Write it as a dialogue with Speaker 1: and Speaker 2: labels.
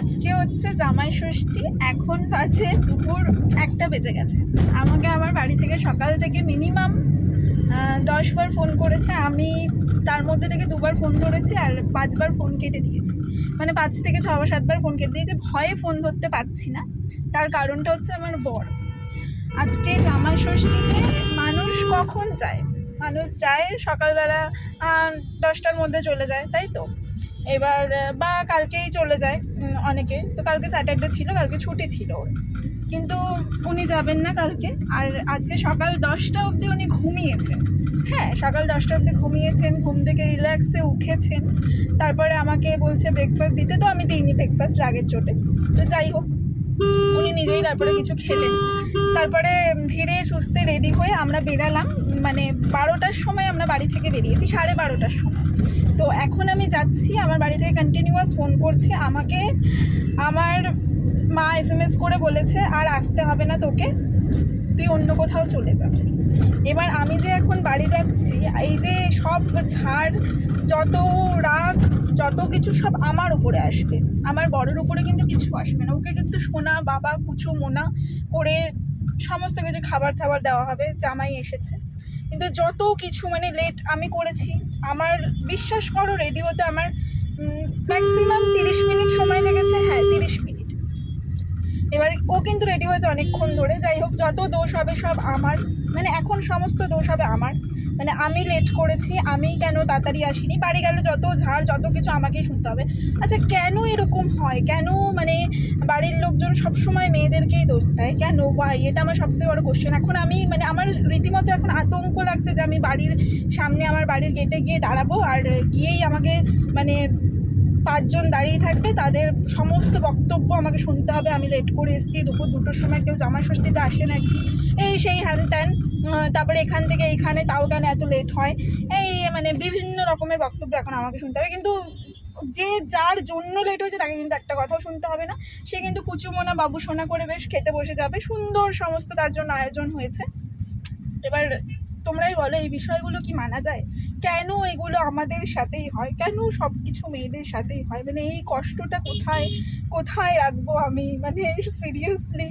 Speaker 1: আজকে হচ্ছে জামাই ষষ্ঠী, এখন বাজে দুপুর একটা বেজে গেছে। আমাকে আমার বাড়ি থেকে সকাল থেকে মিনিমাম দশ বার ফোন করেছে। আমি তার মধ্যে থেকে দুবার ফোন ধরেছি আর পাঁচবার ফোন কেটে দিয়েছি। মানে পাঁচ থেকে ছ বা সাতবার ফোন কেটে দিয়েছি। ভয়ে ফোন ধরতে পারছি না। তার কারণটা হচ্ছে আমার বর। আজকে জামাই ষষ্ঠীতে মানুষ কখন যায়? মানুষ যায় সকালবেলা দশটার মধ্যে চলে যায়, তাই তো? এবার বা কালকেই চলে যায় অনেকে। তো কালকে স্যাটারডে ছিল, কালকে ছুটি ছিল ওর। কিন্তু উনি যাবেন না কালকে। আর আজকে সকাল দশটা অবধি উনি ঘুমিয়েছেন। হ্যাঁ সকাল দশটা অবধি ঘুমিয়েছেন, ঘুম থেকে রিল্যাক্সে উঠেছেন। তারপরে আমাকে বলছে ব্রেকফাস্ট দিতে? তো আমি দিইনি ব্রেকফাস্ট রাগের চোটে। তো যাই হোক, উনি নিজেই তারপরে কিছু খেলেন। তারপরে ধীরে সুস্থে রেডি হয়ে আমরা বেরালাম। মানে বারোটার সময় আমরা বাড়ি থেকে বেরিয়েছি, সাড়ে বারোটার সময়। তো এখন আমি যাচ্ছি আমার বাড়ি থেকে কন্টিনিউয়াস ফোন করছে। আমাকে আমার মা এস এম এস করে বলেছে, আর আসতে হবে না তোকে, তুই অন্য কোথাও চলে যা। এবার আমি যে এখন বাড়ি যাচ্ছি, এই যে সব ছাড়, যত রাগ, যত কিছু সব আমার উপরে আসবে। আমার বড়ের উপরে কিন্তু কিছু আসবে না। ওকে কিন্তু সোনা, বাবা, কুচু, মোনা করে সমস্ত কিছু খাবার টাবার দেওয়া হবে, জামাই এসেছে। কিন্তু যত কিছু মানে লেট আমি করেছি, আমার বিশ্বাস করো রেডি হতে আমার ম্যাক্সিমাম তিরিশ মিনিট সময় লেগেছে হ্যাঁ তিরিশ মিনিট। এবার ও কিন্তু রেডি হয়েছে অনেকক্ষণ ধরে, যাই হোক, যত দোষ হবে সব আমার মানে এখন সমস্ত দোষ হবে আমার। মানে আমি লেট করেছি, আমি কেন তাড়াতাড়ি আসিনি? বাড়ি গেলে যত ঝাড়, যত কিছু আমাকেই শুনতে হবে। আচ্ছা কেন এরকম হয়? কেন মানে সবসময় মেয়েদেরকেই দোষ দেয়। কেন? ভাই এটা আমার সবচেয়ে বড় কোশ্চেন এখন আমি মানে আমার রীতিমতো এখন আতঙ্ক লাগছে যে আমি বাড়ির সামনে আমার বাড়ির গেটে গিয়ে দাঁড়াবো আর গিয়েই আমাকে মানে পাঁচজন দাঁড়িয়ে থাকবে। তাদের সমস্ত বক্তব্য আমাকে শুনতে হবে। আমি লেট করে এসেছি। দুপুর দুটোর সময় কেউ জামাই ষষ্ঠীতে আসে নাকি? এই সেই হ্যান ত্যান। তারপরে এখান থেকে এইখানে তাও কেন এত লেট হয়? এই মানে বিভিন্ন রকমের বক্তব্য এখন আমাকে শুনতে হবে। কিন্তু যে যার জন্য লেট হয়েছে তাকে কিন্তু একটা কথাও শুনতে হবে না। সে কিন্তু কুচুমোনা বাবু সোনা করে বেশ খেতে বসে যাবে। সুন্দর সমস্ত তার জন্য আয়োজন হয়েছে। এবার তোমরাই বলো, এই বিষয়গুলো কি মানা যায়? কেন এগুলো আমাদের সাথেই হয়? কেন সব কিছু মেয়েদের সাথেই হয়? মানে এই কষ্টটা কোথায় কোথায় রাখব আমি? মানে সিরিয়াসলি